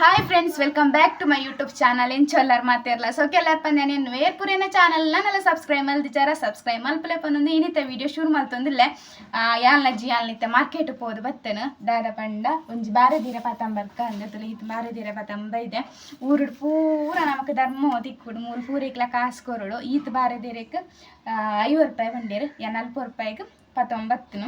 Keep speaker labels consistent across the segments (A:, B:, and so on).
A: Hi friends welcome back to my YouTube channel ಎಂಚೊಲ್ಲರ್ ಮಾತೇರ್ಲ so ಕೆಲಪ್ಪ ನಾನು ಏರ್ಪುರೇನ ಚಾನಲ್ ನಾನೆಲ್ಲ ಸಬ್ಸ್ಕ್ರೈಬ್ ಮಲ್ದಿಚಾರ ಸಬ್ಸ್ಕ್ರೈಬ್ ಮಲ್ಪಲೆಪ್ಪ ಒಂದು ಏನಿತ್ತೆ ವಿಡಿಯೋ ಶುರು ಮಲ್ತೊಂದಿಲ್ಲ ಯಾಲ್ನ ಜಿ ಯಾಲ್ನಿತ್ತೆ ಮಾರ್ಕೆಟ್ ಹೋದು ಬತ್ತೇನು. ದಾದ ಪಂಡ, ಒಂಜಿ ಬಾರೆ ದೀರ ಪತಂಬರ್ಕ ಅಂದ್ರೆ ಇದು ಬಾರೆ ದೀರ ಪತಂಬ ಇದೆ. ಊರುಡು ಪೂರ ನಮಕ್ ಧರ್ಮ ತಿಕ್ಕುಡು ಮೂರು ಪೂರಿ ಕಾಸು ಕೊರುಡು. ಈತ್ ಬಾರೆ ದೀರಕ್ಕೆ ಐವತ್ತು ರೂಪಾಯಿ ಬಂದಿರು. ಯಾ ನಲ್ಪ ರೂಪಾಯಿಗೆ ಪತ್ತೊಂಬತ್ತು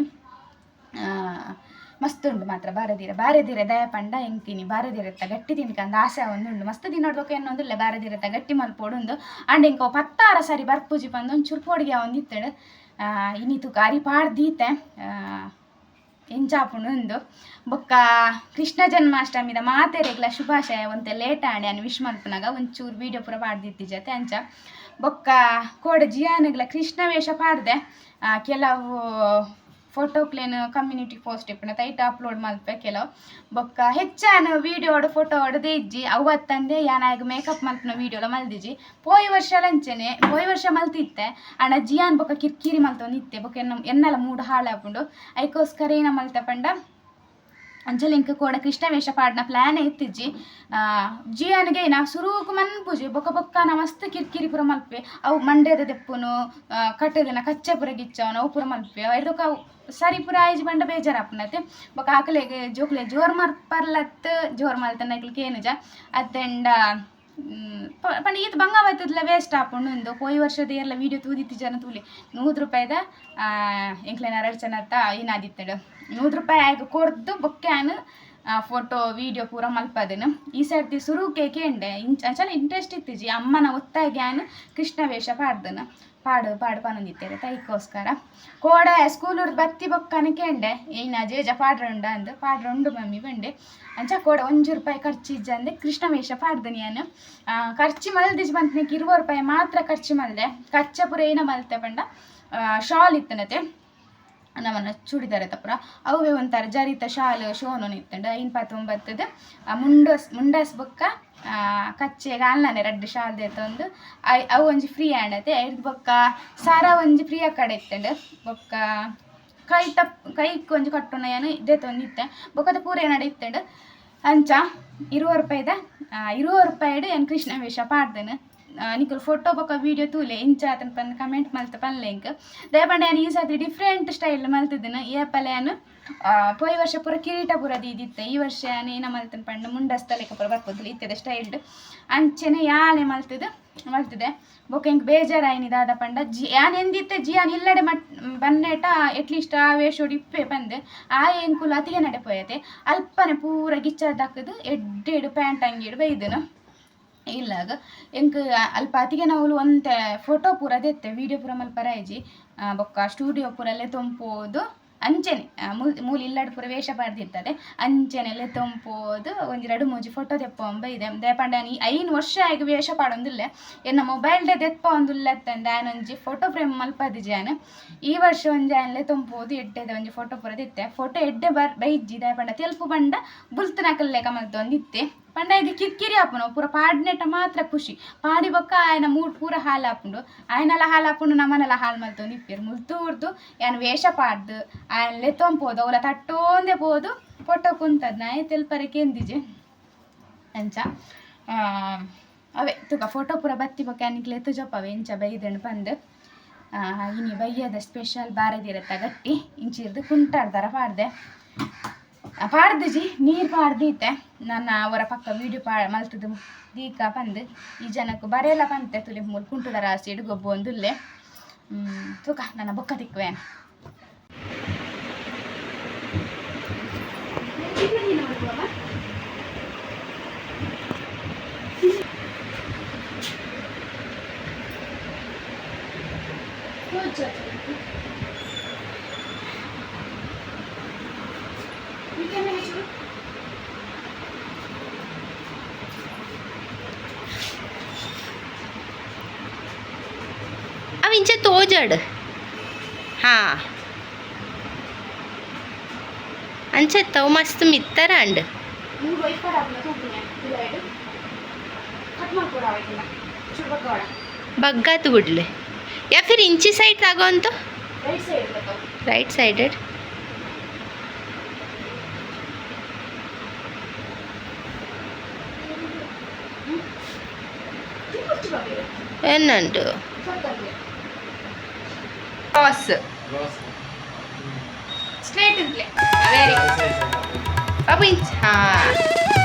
A: ಮಸ್ತ್ ಉಂಡು ಮಾತ್ರ, ಬಾರದಿರ ಬಾರದಿರ ದಯ ಪಂಡ ಎಂಕಿನಿ ಬಾರದಿರತ್ತ ಗಟ್ಟಿ ತಿನ್ಕಂದ ಆಸೆ ಒಂದುಂಡು ಮಸ್ತ್ ದಿನೋಡ್ಬೇಕು ಏನೊಂದಿಲ್ಲ ಬಾರದಿರತ್ತ ಗಟ್ಟಿ ಮಲ್ಪೋಡುಂದು ಅಂಡ್ ಇಂಕೋ ಪತ್ತಾರ ಸರಿ ಬರ್ಪೂಜಿ ಬಂದು ಒಂಚೂರು ಪೋಡಿಗೆ ಒಂದಿತ್ತಳು ಇನ್ನಿತು ಗಾರಿ ಪಾಡ್ದೀತೆ ಎಂಚಾಪುಂಡು ಬೊಕ್ಕ ಕೃಷ್ಣ ಜನ್ಮಾಷ್ಟಮಿದ ಮಾತೆರೆಗ್ಲ ಶುಭಾಶಯ ಒಂತೆ ಲೇಟ್ ಆಣೆ ಅನ್ ವಿಶ್ ಮಲ್ಪನಾಗ ಒಂಚೂರು ವೀಡಿಯೋ ಪೂರ ಪಾಡ್ದಿತ್ತಿ ಜೊತೆ ಅಂಚ. ಬೊಕ್ಕ ಕೋಡ ಜಿಯಾನಗ್ಲ ಕೃಷ್ಣ ವೇಷ ಪಾಡ್ದೆ. ಕೆಲವು ಫೋಟೋ ಕ್ಲೇನ್ ಕಮ್ಯುನಿಟಿ ಪೋಸ್ಟ್ ಇಪ್ಪಿನ ತೈಟ್ ಅಪ್ಲೋಡ್ ಮಲ್ಪೆ ಕೆಲವು ಬೊಕ್ಕ ಹೆಚ್ಚಾನ ವೀಡಿಯೋಡು ಫೋಟೋ ಹೊಡೆದೇ ಇಜ್ಜಿ. ಅವತ್ತಂದೆ ಯಾನಾಗ ಮೇಕಪ್ ಮಲ್ಪನ ವೀಡಿಯೋಲ ಮಲ್ದಿಜಿ ಪೋಯಿ ವರ್ಷ ಲಂಚನೆ ಪೋಯ್ ವರ್ಷ ಮಲ್ತಿತ್ತೆ. ಅಣ್ಣ ಜಿಯಾನ್ ಬೊಕ್ಕ ಕಿರ್ಕಿರಿ ಮಲ್ತೊಂದಿತ್ತೆ ಬೊಕ್ಕ ಎನ್ನ, ಎನ್ನಲ ಮೂಡ್ ಹಾಳಾಪುಂಡು ಐಕೋಸ್ಕರ ಏನ ಮಲ್ತ ಪಂಡ? ಅಂಜಲಿಂಕ ಕೂಡ ಕೃಷ್ಣ ವೇಷ ಪಾಡ್ನ ಪ್ಲಾನ್ ಇತ್ತಿಜ್ಜಿ. ಜಿಯಾನ್ಗೆ ನಾ ಸುರುಕು ಮನ್ಪುಜಿ. ಬೊಕ್ಕ ಬೊಕ್ಕ ನಾ ಮಸ್ತ್ ಕಿರ್ಕಿರಿ ಪುರ ಮಲ್ಪೆ. ಅವು ಮಂಡ್ಯದ ದೆಪ್ಪುನು ಕಟ್ಟದಿನ ಕಚ್ಚೆ ಪುರ ಗಿಚ್ಚವನು ಅವು ಪುರ ಮಲ್ಪೆ. ಐದಕ್ಕ ಅವು ಸರಿ ಪುರ ಆಯ್ಜಿ ಬಂಡ ಬೇಜಾರಾಪನತೆ ಬೊಕ ಆಕಲೆಗೆ ಜೋಕ್ಲೆ ಜೋರ್ ಮರ್ಪರ್ಲತ್ ಜೋರ್ ಮಲ್ತನ ಕೇನುಜ ಅತ್ತೆಂಡ ಪಂಡ ಈತ ಬಂಗಾವತ್ತದ್ಲ ವೇಸ್ಟ್ ಆಪುಂಡು ಒಂದು ಪೋಯಿ ವರ್ಷದ ಎಲ್ಲ ವೀಡಿಯೋ ತೂದಿತ್ತು ಜನ ತೂಲಿ. ನೂರು ರೂಪಾಯಿದ ಎಂಕ್ಲೆನ ಎರಡು ಜನ ಅತ್ತ ಏನಾದಿತ್ತಡು ನೂರು ರೂಪಾಯಿ ಆಯ್ತು ಕೊಡ್ದು ಬೊಕ್ಕ್ಯಾನ್ ಫೋಟೋ ವೀಡಿಯೋ ಪೂರ ಮಲ್ಪದೇನು. ಈ ಸರ್ತಿ ಸುರು ಕೇಂಡೆ ಇಂಚ ಚಲ ಇಂಟ್ರೆಸ್ಟ್ ಇತ್ತಿಜಿ ಅಮ್ಮನ ಒತ್ತಾಗ್ಯಾನ್ ಕೃಷ್ಣ ವೇಷ ಪಾಡ್ದನು. ಪಾಡು ಪಾಡು ಪನೊಂದಿತ್ತೇವೆ ತೈಕೋಸ್ಕರ ಕೋಡ ಸ್ಕೂಲ್ ಬತ್ತಿ ಬೊಕ್ಕನ ಕೇಂಡೆ ಏನ ಜೇಜ ಪಾಡ್ರಂಡ ಅಂದು, ಪಾಡ್ರಂಡು ಮಮ್ಮಿ ಬಂಡೆ ಅಂಚ ಕೋಡ ಒಂಜು ರೂಪಾಯಿ ಖರ್ಚಿಜ್ಜ ಅಂದೆ, ಕೃಷ್ಣ ವೇಷ ಪಾಡ್ದನಿ ನಾನು ಖರ್ಚು ಮಲ್ದಿಜ್ ಬಂತನಕ್ಕೆ ಇರುವ ರೂಪಾಯಿ ಮಾತ್ರ ಖರ್ಚು ಮಲ್ದೆ. ಖರ್ಚ ಪುರ ಏನ ಮಲ್ತೆ ಬಂಡ ಶಾಲ್ ಇತ್ತನತೆ. ನಮ್ಮನ್ನ ಚೂಡಿದಾರ ತಪ್ಪರ. ಅವೇ ಒಂಥರ ಜರಿತ ಶಾಲು, ಶೋನು ನಿತ್ತಂಡು ಐನ್ ಪತ್ತೊಂಬತ್ತದ ಮುಂಡಸ್ ಮುಂಡಸ್ ಬೊಕ್ಕ ಕಚ್ಚೆ ಅಲ್ಲನೆ ರೆಡ್ ಶಾಲ್ ದೇತೊಂದು ಅವು ಒಂಜಿ ಫ್ರೀ ಆಂಡತೆ ಐದು ಬೊಕ್ಕ ಸಾರ ಒಂಜಿ ಫ್ರೀ ಕಡೆ ಇತ್ತಂಡು. ಬೊಕ್ಕ ಕೈ ತಪ್ ಕೈ ಒಂಜಿ ಕಟ್ಟುನ ಏನು ದೇತೊಂದು ಇತ್ತೆ. ಬೊಕ್ಕದ ಪೂರ ಏನಾಡ ಅಂಚ ಇರುವ ರೂಪಾಯಿದ ಇರುವ ರೂಪಾಯಿಡು ಏನು ಕೃಷ್ಣ ವೇಷ ಪಾಡ್ದೇನು. ನಿಕಲ್ ಫೋಟೋ ಬೊಕ್ಕ ವೀಡಿಯೋ ತೂಲೆ ಇಂಚ ಆತನ ಪಂದ್ ಕಮೆಂಟ್ ಮಲ್ತ ಪನ್ಲೆಂಕ್ ದಯಪಂಡ ನಾನು ಈ ಸಾತ್ರಿ ಡಿಫ್ರೆಂಟ್ ಸ್ಟೈಲ್ ಮಲ್ತಿದ್ದೇನೆ ಏ ಪಲ್ಯಾನು ಪೋಯಿ ವರ್ಷ ಪೂರ ಕಿರೀಟ ಪೂರ ದೀದಿತ್ತೆ. ಈ ವರ್ಷ ಏನ ಮಲ್ತನ ಪಂಡ ಮುಂಡಸ್ತಲೆಕ ಪೂರ ಬರ್ಬೋದು ಇತ್ತದೆ ಸ್ಟೈಲ್ಡ್ ಅಂಚೆನೆ ಯಾಲೆ ಮಲ್ತದ? ಮಲ್ತಿದೆ. ಬೊಕ್ಕ ಇಂಕ್ ಬೇಜಾರಾಯಿನಿದಾದ ಪಂಡ. ಜಿ, ಯಾನ್ ಎಂದಿತ್ತೆ? ಜಿಯಾನ್ ಇಲ್ಲಡೆ ಮಟ್ ಬನ್ನೇಟ ಎಟ್ಲೀಸ್ಟ್ ಆ ವೇಷೋಡಿ ಇಪ್ಪೆ ಬಂದೆ ಆ ಎಂಕುಲು ಅತಿಗೆ ನಡೆಪೋಯತೆ ಅಲ್ಪನೆ ಪೂರ ಗಿಚ್ಚದಾಕದು ಎಡ್ಡೆಡು ಪ್ಯಾಂಟ್ ಅಂಗಿಡು ಬೈದನು. ಇಲ್ಲಾಗ ಎಂಕ್ ಅಲ್ಪ ಅತಿಗೆ ನಾವು ಒಂತೆ ಫೋಟೋ ಪೂರ ದೆತ್ತೆ ವೀಡಿಯೋ ಪೂರ ಮಲ್ಪ ರಾಯ್ಜಿ ಆ, ಬೊಕ್ಕ ಸ್ಟುಡಿಯೋ ಪೂರಲ್ಲೇ ತೊಂಪೋದು ಅಂಚೆನೆ ಮೂಲ್ ಇಲ್ಲಡ್ ಪೂರ ವೇಷ ಪಾಡ್ದಿರ್ತದೆ. ಅಂಚೆನೆಲ್ಲ ತೊಂಪೋದು ಒಂಜಿ ಮೂಜಿ ಫೋಟೋ ತೆಪ್ಪೊಂಬ ಇದೆ. ದಯಪಂಡ ಈ ಐನು ವರ್ಷ ಆಗಿ ವೇಷ ಪಾಡೊಂದಿಲ್ಲ. ಎನ್ನ ಮೊಬೈಲ್ಡೆ ತೆಪ್ಪ ಒಂದುಲ್ಲ ಒಂಜಿ ಫೋಟೋ ಫ್ರೇಮ್ ಮಲ್ಪದಿ ಜಾನ್. ಈ ವರ್ಷ ಒಂಜಿ ಆನ್ಲೆ ತೊಂಪೋದು ಎಡ್ಡೆದ ಒಂಜಿ ಫೋಟೋ ಪೂರ ದಿತ್ತೆ. ಫೋಟೋ ಎಡ್ಡೆ ಬರ್ ಬೈಜ್ಜಿ ದಯಪಂಡ ತೆಲ್ಪು ಬಂಡ ಬುಲ್ತನಕಲ್ಲೆ ಕಮಲ್ತೊಂದಿತ್ತೆ ಪಂಡ ಇದು ಕಿರಿಕಿರಿ పూర ಪೂರ ಪಾಡ್ನೆಟ ಮಾತ್ರ ಖುಷಿ. ಪಾಡಿ ఆయన ಮೂಡ್ ಪೂರ ಹಾಲು ఆయనల ಆಯ್ನೆಲ್ಲ ಹಾಲು ಹಾಪುಂಡು, ನಮ್ಮನೆಲ್ಲ ಹಾಲು నిప్పారు ಇಪ್ಪಿರು ಮುಲ್ತೂರ್ದು ಏನು ವೇಷ ಪಾಡ್ದು ಆಯ್ನಲೆ ತೊಂಪೋದು ಅವಲ ತಟ್ಟೋಂದೆ ಪೋದು ಫೋಟೋ ಕುಂತದ್ ನಾಯಿ ತೆಲ್ಪರೆ ಕೆಂದಿಜೆ. ಅಂಚ ಅವೇ ತುಕ ಫೋಟೋ ಪೂರ ಬತ್ತಿ ಬೊಕ್ಕ ಅನಿಕ್ಲೆ ತುಜಪ್ಪವೆ ಎಂಚ ಬೈದೆಂಡು ಬಂದು ಇನಿ ಬಯ್ಯದ ಸ್ಪೆಷಲ್ ಬಾರದಿರತ್ತ ಗಟ್ಟಿ. ಇಂಚಿರ್ದು ಕುಂಟಾಡ್ದಾರ ಪಾಡ್ದೆ. ಪಾಡ್ದಿಜಿ, ನೀರು ಪಾಡ್ದೀತೆ. ನನ್ನ ಅವರ ಪಕ್ಕ ವೀಡಿಯೋ ಪಾ ಮಲ್ತದು ದೀಕ ಪಂದ್. ಈ ಜನಕ್ಕೆ ಬರೆಯಲ್ಲ ಪಂತೆ ತುಲಿ ಮೂರು ಕುಂಟುದ ರಾಶಿ ಇಡುಗೊಬ್ಬು ಒಂದುಲ್ಲೆ. ತೂಕ, ನನ್ನ ಬೊಕ್ಕ ತಿಕ್ಕುವೆ.
B: Good నుంచే తోజాడు. అంచేత్తావు మస్తు మిత్తరా అండి. బగ్గాతు
A: గుడ్లు. యా ఫిర్ ఇంచి సైడ్ తాగోంతో రైట్ సైడెడ్. ఏంటంటూ
B: ಬಗ್ಗಾತು ಬಿಡ್ಲೆ ಯಾ ಫಿರ್ ಇಂಚಿ ಸೈಡ್ ತಗೋ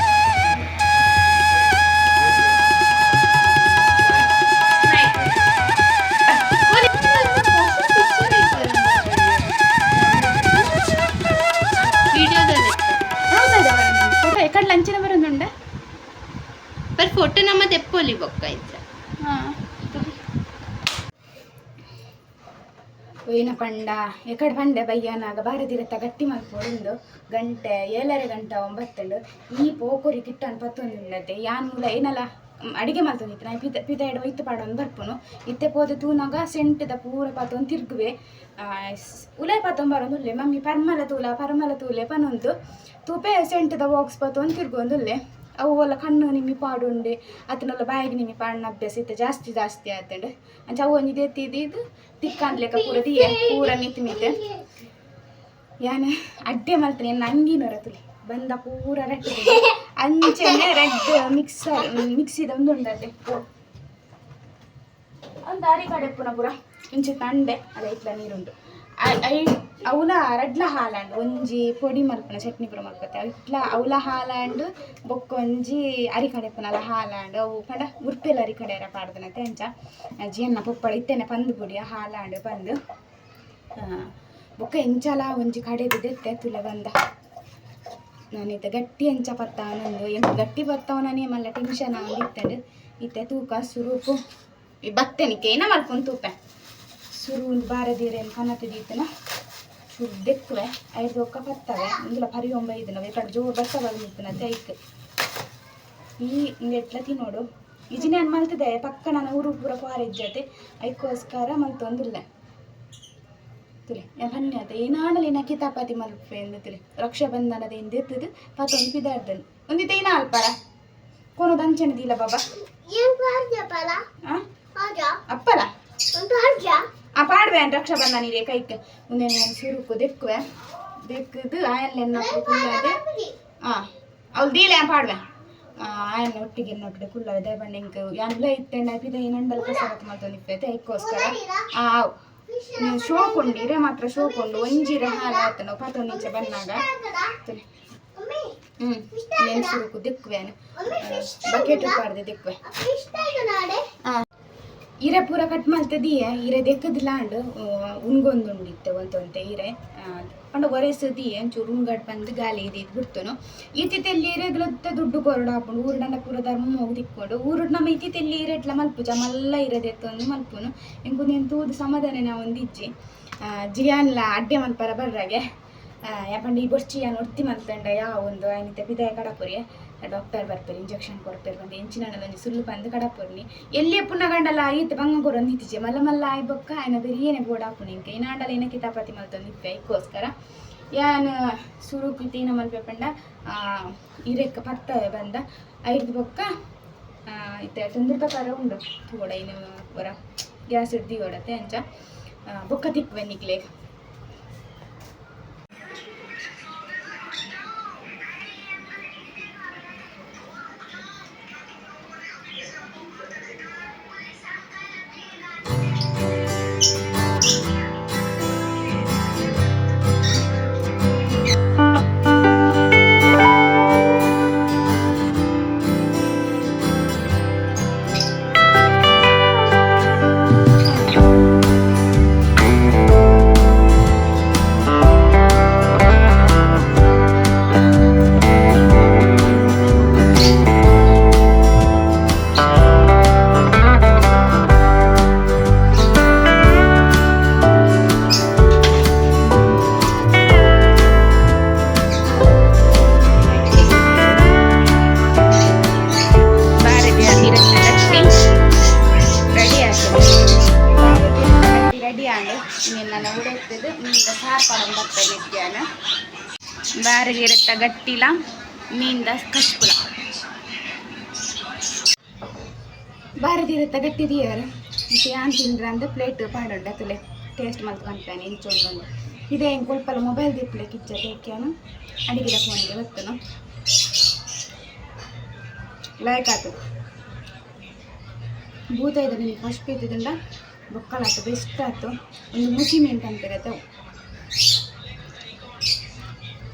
A: ಒಯ್ನ ಪಂಡ ಎಕಡ್ ಪಂಡೆ ಬಯ್ಯನಾಗ ಬಾರದಿರತ್ತ ಗಟ್ಟಿ ಮಲ್ಪೊಂದು ಗಂಟೆ ಏಳರೆ ಗಂಟೆ ಒಂಬತ್ತಂಡು. ಈ ಪೋಕುರಿ ಕಿಟ್ಟನ್ ಪತ್ತೊಂದುಂಡತೆ. ಯಾನ್ ಮೂಲ ಏನಲ್ಲ ಅಡಿಗೆ ಮಲ್ತೊಂದಿತ್ತು ನಾ ಪಿತ ಪಿತ ಎಡ ಒಯ್ತು ಪಾಡೊಂದು ಬರ್ಪುನು. ಇತ್ತೆ ಪೋದು ತೂನಾಗ ಸೆಂಟದ ಪೂರ ಪಾತೊಂದು ತಿರ್ಗುವೆ. ಉಲೆ ಪಾತೊಂದು ಬರೋದು ಉಲ್ಲೆ. ಮಮ್ಮಿ ಪರ್ಮಲ ತೂಲ, ಪರ್ಮಲ ತೂಲೆ ಪನೊಂದು. ತೂಪೆ ಸೆಂಟದ ಬಾಕ್ಸ್ ಪಾತೊಂದು ತಿರ್ಗೊಂದುಲ್ಲೆ ಅವು ಎಲ್ಲ ಕಣ್ಣು ನಿಮ್ಮಿ ಪಾಡುಂಡೆ ಅದನ್ನೆಲ್ಲ ಬಾಯಿಗೆ ನಿಮ್ಮಿ ಪಾಡಿನ ಅಭ್ಯಾಸ ಇತ್ತು, ಜಾಸ್ತಿ ಜಾಸ್ತಿ ಆತಂಡು. ಅಂಚ ಅವು ಒಂಜಿ ಇದು ತಿಕ್ಕಂದ್ಲೆಕ್ಕ ಪೂರ ದಿಯ ಪೂರ ಮಿತ್ ಮಿತೆ. ಯಾನೆ, ಅಡ್ಡೆ ಮಲ್ತನೆ ನಂಗಿನೊರ ತುಲಿ ಬಂದ ಪೂರ ರೆಡ್ ಅಂಚೆನೆ ರೆಡ್ ಮಿಕ್ಸರ್, ಮಿಕ್ಸಿದ ಒಂದು ಉಂಡತೆ ಒಂದು ದಾರಿ ಕಡೆ ಪುನಃ ಪೂರ. ಇಂಚೆ ತಂಡೆ ಅದ ಇಟ್ಲ ನೀರುಂಡು ಅವಲ ರಡ್ಲ ಹಾಲಾಂಡ್ ಒಂಜಿ ಪೊಡಿ ಮಲ್ಪನ, ಚಟ್ನಿ ಪುರ ಮಲ್ಪತ್ತೆ. ಇಟ್ಲ ಅವಲ ಹಾಲಾಂಡ್ ಬೊಕ್ಕ ಒಂಜಿ ಅರಿ ಕಡೆ ಪುನಲ ಹಾಲಾಂಡ್ ಅವು ಪಂಡ ಉರ್ಪೆಲ ಅರಿ ಕಡೆ ಪಾಡ್ದನತೆ ಅಂಚ. ಜೀನ್ನ ಪೊಪ್ಪಳ, ಇತ್ತೇನೆ ಪಂದು ಪುಡಿಯ ಹಾಲಾಂಡ್ ಪಂದು. ಬೊಕ್ಕ ಎಂಚಲ ಒಂಜಿ ಕಡೆ ದೆತ್ತೆ ತುಲೆ ಬಂದ. ನಾನಿತ್ತ ಗಟ್ಟಿ ಎಂಚ ಪತ್ತಾವನೊಂದು ಎಂತ ಗಟ್ಟಿ ಬರ್ತಾವನೇ ಮಲ್ಲ ಟೆನ್ಷನ್ ಆಗಿತ್ತಂಡು ಇತ್ತೆ ತೂಕ, ಸುರೂಪು. ಈ ಬತ್ತನಿಕೆ ಏನ ಮಲ್ಕೊಂಡು ತೂಕ ಸುರುಳು ಬಾರದಿರೇನು ಕನತೆ ದೀತನ ಚೂರು ದೆಕ್ಕುವೆ ಐದು ಒಕ್ಕ ಬರ್ತವೆ ಇಂಗ್ಲ ಪರಿ ಒಂಬ ಇದನ್ನ ಬೇಕಾದ್ರೆ ಜೋರು ಬರ್ತವಾಗ ನಿಂತನಂತೆ ಐಕ್ ಈ ಇಂಗೆಟ್ಲ ತಿನ್ನೋಡು ಇಜಿ ನಾನು ಮಲ್ತಿದೆ ಪಕ್ಕ ನಾನು ಊರು ಪೂರ ಪಾರಿಜ್ಜತೆ ಐಕೋಸ್ಕರ ಮಲ್ತೊಂದಿಲ್ಲ ತಿಳಿ ಬನ್ನಿ ಆತ ಏನಾಡಲಿ ನಾ ಕಿತಾಪಾತಿ ಮಲ್ಪೆ ಎಂದು ತಿಳಿ. ರಕ್ಷಾಬಂಧನದ ಹಿಂದೆ ಇರ್ತದೆ. ಪತ್ತೊಂದು ಪಿದಾಡ್ದನು ಒಂದಿತ ಏನ ಅಲ್ಪಾರ ಕೋನದ ಅಂಚನೆ ದೀಲ ಬಾಬಾ ಅಪ್ಪಲ? ಆ ಪಾಡ್ವೆ ಅಂತ ರಕ್ಷಾಬಂಧನ ಇದೆ ಕೈಕ್ ಮುಂದೆ ನಾನು ಸುರುಕು ದೆಕ್ಕುವೆ. ದೆಕ್ಕದು ಆಯಲ್ಲೆನ್ನ ಕುಲ್ಲದೆ. ಆ ಅವ್ಳು ದೀಲೆ ಪಾಡ್ವೆ. ಆಯನ್ನ ಒಟ್ಟಿಗೆ ಕುಲ್ಲವೆ ದಯಬಂಡೆ ಇಂಕ ಯಾನ್ಲ ಇತ್ತೆಂಡ ಬಿದ ಈ ನಂಡಲ್ ಕಸರತ್ ಆ ನೀವು ಇರೆ ಮಾತ್ರ ಶೋಕೊಂಡು ಒಂಜಿರೆ ಹಾಲು ಆತನ ಪತ್ತೊಂದು ಇಂಚೆ ಬಂದಾಗ. ಹ್ಞೂ ಹ್ಮ್ ನೆನ್ ಸುರುಕು ದೆಕ್ಕುವೆ. ಬಕೆಟ್ ಪಾಡ್ದೆ ದಿಕ್ಕುವೆ. ಆ, ಇರೆ ಪೂರ ಕಟ್ ಮಲ್ತದಿಯೆ ಇರೆ ದೆಕ್ಕದಿಲ್ಲಾಂಡು ಉಣ್ಗೊಂದು ಉಂಡಿತ್ತೆ ಒಂತೊಂತೆ ಇರೆ ಪಂಡ ಒರೆಸದಿ ಒಂಚೂರು ಉಣ್ಗಡ್ ಬಂದು ಗಾಲಿ ಇದೆ ಬಿಡ್ತನು. ಇತ್ತಿತೆಲ್ಲಿ ಇರೆಗ್ಲತ್ತ ದುಡ್ಡು ಕೊರಡು ಹಾಕೊಂಡು ಊರುಡನ್ನ ಪೂರ ಧರ್ಮ ಹೋಗಿ ತಿಕ್ಕೊಂಡು ಊರಡ್ ನಮ್ಮ ಇತ್ತಿತೆಲ್ಲಿ ಇರೆಟ್ಲ ಮಲ್ಪುಜ ಮಲ್ಲ ಇರದೆತ್ತೊಂದು ಮಲ್ಪುನು. ಎಂಕು ನೀನು ತೂದು ಸಮಾಧಾನ ನಾ ಒಂದು ಇಜ್ಜಿ. ಜಿಯಾನ್ಲ ಅಡ್ಡೆ ಮಲ್ಪರ ಬರ್ರಾಗೆ. ಯಾಪಂಡ ಈ ಬೊರ್ಚಿ ಯಾನ್ ಒಡ್ತಿ ಮಲ್ತಂಡ ಯಾವ ಒಂದು ಆಯ್ನಿತ ಬಿದಾಯ ಕಡಪುರಿ ಡಾಕ್ಟರ್ ಬರ್ಪೇರಿ ಇಂಜೆಕ್ಷನ್ ಕೊಡ್ಪೇರಿ ಬಂದು ಎಂಚಿನ ಒಂಜಿ ಸುಳ್ಳು ಬಂದು ಕಡಪುರ್ನಿ. ಎಲ್ಲಿ ಪುಣ್ಣ ಗಂಡಲ ಈತ ಬಂಗ ಕೊರೊಂದು ಮಲ್ಲ ಮಲ್ಲ ಆಯ್ ಬೊಕ್ಕ ಆಯ್ನ ಬೆರಿಯೇನೆ ಬೋಡ ಹಾಪುನಿ ಇಂಕ ಈ ನಾಂಡಲ ಏನ ಕಿತಾಪತಿ ಮಲ್ತೊಂದು ಇಪ್ಪೆ ಇಕ್ಕೋಸ್ಕರ. ಯಾನ್, ಸುರು ಪಿತೀನ ಮಲ್ಪೆ ಪಂಡ ಇರೆಕ್ಕ ಪತ್ತವೆ ಬಂದ. ಐದು ಬೊಕ್ಕ ಇತ್ತೆ ತೊಂದ್ರೆ ಪ್ರಕಾರ ಉಂಡು. ತೂಡ ಇನ್ನು ಹೊರ ಗ್ಯಾಸ್ ಹಿಡ್ದು ಹೊಡತೆ ಅಂಚ. ಬೊಕ್ಕ ತಿಕ್ವೆ ನಿಕ್ಲೆ ಸಾರು ಪಡಂ ಬರ್ತದೆ ನಿತ್ಯಾನ ಬಾರಿಗೆ ಇರುತ್ತ ಗಟ್ಟಿಲ, ಮೀನಿಂದ ಕಚ್ಪುಳ ಬಾರದಿ ಇರುತ್ತ ಗಟ್ಟಿ ದಿಯಾರ ಮತ್ತೆ ಯಾನ್ ತಿಂದ್ರ ಅಂದ್ರೆ ಪ್ಲೇಟ್ ಪಾಡೊಡ್ಡ ತುಲೆ. ಟೇಸ್ಟ್ ಮಲ್ತ್ಕೊಂತಾನೆ ಇಂಚೊಂದೊಂದು ಇದೇ ಹೆಂಗೆ ಕೊಲ್ಪಲ್ಲ ಮೊಬೈಲ್ ದಿಪ್ಲೆ ಕಿಚ್ಚ ಬೇಕ್ಯಾನು? ಅಡಿಗೆ ಫೋನಿಗೆ ಬರ್ತನು ಲೈಕ್ ಆತು. ಭೂತ ಇದೆ ನಿಮಗೆ ಫಸ್ಟ್ ಬೀತಿದ್ರಿಂದ ಬೊಕ್ಕಲಾಟ ಬೆಸ್ಟ್ ಆಯ್ತು ಒಂದು ಮುಸಿ ಮೀನು ಕಂತಿರತ್ತೆ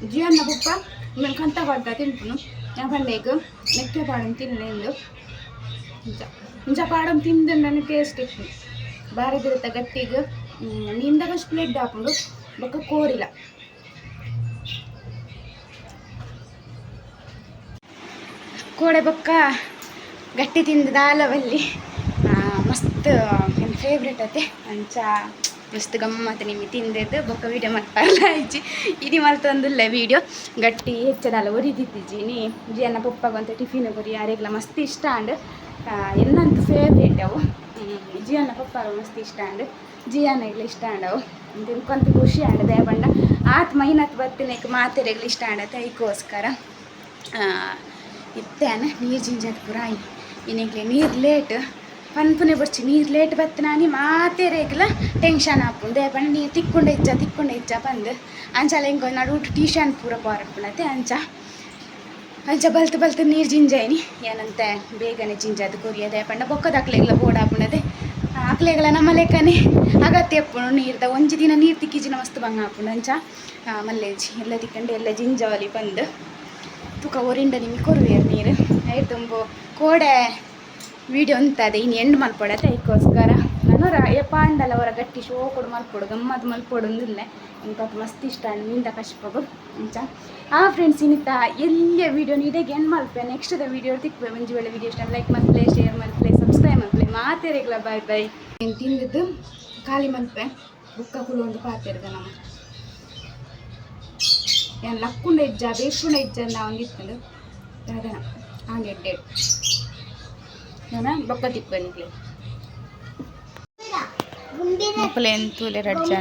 A: ಅವು ಜೀವನ ಪಪ್ಪ మేము కంత పడ్డా తింటును నా పండుగ నెక్కే పాడం తినలేదు ఇంకా ఇంకా పాడం తిందని టేస్ట్ ఎక్కువ ಭಾರತದ ಗಟ್ಟಿಗೆ ನಿಂದಾಗ ಸ್ಪ್ಲೆಡ್ ಹಾಕೊಂಡು ಬೊಕ್ಕ ಕೋರಿಲ್ಲ ಕೋಡೆ ಬೊಕ್ಕ ಗಟ್ಟಿ ತಿಂದ ದಾಲವಲ್ಲಿ ಆ, ಮಸ್ತ್ ನನ್ನ ಫೇವ್ರೆಟ್ ಅತೆ ಅಂಚ ಮಸ್ತ್ ಗಮ್ಮತ್ ನಿಮಗೆ ತಿಂದಿದ್ದು ಬೊಕ್ಕ ವೀಡಿಯೋ ಮಲ್ಪಲ್ಲ ಇಜ್ಜಿ. ಇದು ಮಲ್ತೊಂದುಲ್ಲ ವೀಡಿಯೋ ಗಟ್ಟಿ ಹೆಚ್ಚದಲ್ಲ ಒರಿದಿತ್ತಿಜ್ಜಿನಿ ಜಿಯನ್ನ ಪಪ್ಪಗಂತ ಟಿಫಿನ್ ಕೊರಿ ಯಾರಿಗೆಲ್ಲ ಮಸ್ತ್ ಇಷ್ಟ ಅಂಡ್ ಎನ್ನಂತ ಫೇವ್ರೇಟ್ ಅವು. ಜಿಯನ್ನ ಪಪ್ಪಾಗ ಮಸ್ತ್ ಇಷ್ಟ ಅಂಡ್ ಜಿಯನ್ನಗ್ಲ ಇಷ್ಟ ಅಂಡವು ತಿನ್ಕೊಂತ ಖುಷಿ ಅಂಡ ದೇವಣ್ಣ. ಆತ್ ಮೈನತ್ ಬತ್ತಿನಕ್ಕೆ ಮಾತೆರೆಗ್ಲ ಇಷ್ಟ ಅಂಡತ್ತೆ ಅದಕ್ಕೋಸ್ಕರ ಇತ್ತೇನೆ. ನೀರು ಜಿಂಜದ ಪುರ ಆಯಿ. ಇನ್ನೆಗ್ಲೆ ನೀರು ಲೇಟ್ ಪನ್ಪುನೆ ಬರ್ಚಿ, ನೀರು ಲೇಟ್ ಬತ್ತನಾನಿ ಮಾತೆರೆಗ್ಲ ಟೆನ್ಷನ್ ಆಪುಂಡು ದೇಪಣ್ಣ ನೀರು ತಿಕ್ಕೊಂಡು ಇಚ್ಚ ತಿಕ್ಕೊಂಡು ಇಚ್ಚ ಬಂದು. ಅಂಚಾಲ ಹಿಂಗೆ, ನಡು ಟ್ಯೂಷನ್ ಪೂರ ಪಾರಪ್ಪುನತೆ ಅಂಚ ಅಂಚ ಬಲ್ತು ಬಲ್ತು ನೀರು ಜಿಂಜಾಯಿನಿ. ಏನಂತೆ, ಬೇಗನೆ ಜಿಂಜದು ಕೊರಿಯದೆ ಪಂಡ ಬೊಕ್ಕದ ಅಕ್ಲೆಗ್ಲ ಬೋಡಾಪುಣದೆ ಅಕ್ಲೆಗ್ಲ ನಮ್ಮ ಲೆಕ್ಕನೆ. ಅಗತ್ಯ ಅಪ್ಪುಣು ನೀರ್ದ, ಒಂಜಿ ದಿನ ನೀರು ತಿಕ್ಕಿಜಿನ ಮಸ್ತ್ ಬಂಗ ಆಪುಂಡು ಅಂಚ ಮಲ್ಲೇಜಿ ಎಲ್ಲ ತಿಕ್ಕಂಡು, ಎಲ್ಲ ಜಿಂಜಾವಲಿ ಬಂದು. ತುಕ ಒರಿಂಡ ನಿಮಗೆ ಕೊರುವೇರು ನೀರು. ಐದು ಕೋಡೆ ವಿಡಿಯೋ ಅಂತದೆ ಇನ್ನು ಎಂಡ್ ಮಲ್ಪಡತ್ತೆ ಅದಕ್ಕೋಸ್ಕರ ನಾನು ರ ಪಾಂಡಲ ಅವರ ಗಟ್ಟಿ ಶೋ ಕೊಡು ಮಲ್ಪೊಡು ಗಮ್ಮತ್ ಮಲ್ಪೊಡು ಅಂದಿಲ್ಲೇ ಇಂಕತ್ತು ಮಸ್ತ್ ಇಷ್ಟ, ನಿಂದ ಕಷ್ಟಪಡು ಅಂಚ. ಆ ಫ್ರೆಂಡ್ಸ್ ಇನ್ನಿತ್ತ ಎಲ್ಲಿಯ ವಿಡಿಯೋ ನೀಡೆಗೆ ಎಂಡ್ ಮಲ್ಪೆ? ನೆಕ್ಸ್ಟ್ ವಿಡಿಯೋ ತಿಕ್ಬೆ ಮುಂಜಿ ವೇಳೆ ವಿಡಿಯೋ ಇಷ್ಟ ಲೈಕ್ ಮಲ್ಪಲೆ ಶೇರ್ ಮಲ್ಪಲೆ ಸಬ್ಸ್ಕ್ರೈಬ್ ಮಲ್ಪಲೆ ಮಾತೇರೆಗ್ಲ ಬಾಯ್ ಬಾಯ್ ಏನು ತಿಂದಿದ್ದು ಖಾಲಿ ಮಲ್ಪೆ? ಬುಕ್ಕ ಕುಳೊಂದು ಪಾತಿರ್ದ ನಮ್ಮ. ಏನು ಲಕ್ಕುಂಡ ಇಜ್ಜ ಬೇಕುಂಡ ಇಜ್ಜ ಅಂತ ಒಂದಿತ್ತಂದು ಅದನ ಹಾಗೆ ಎಡ್ಡೆ ನಾನು ಬೊಕ್ಕ ತಿಪ್ಪನಿಗೆ ಮಕ್ಕಳು ಎಂತೂಲೆ ರಡ್ಜ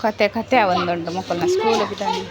A: ಕತೆ ಕತೆ ಒಂದುಂಟು ಮಕ್ಕಳನ್ನ ಸ್ಕೂಲ್ ಬಿದ್ದಾನೆ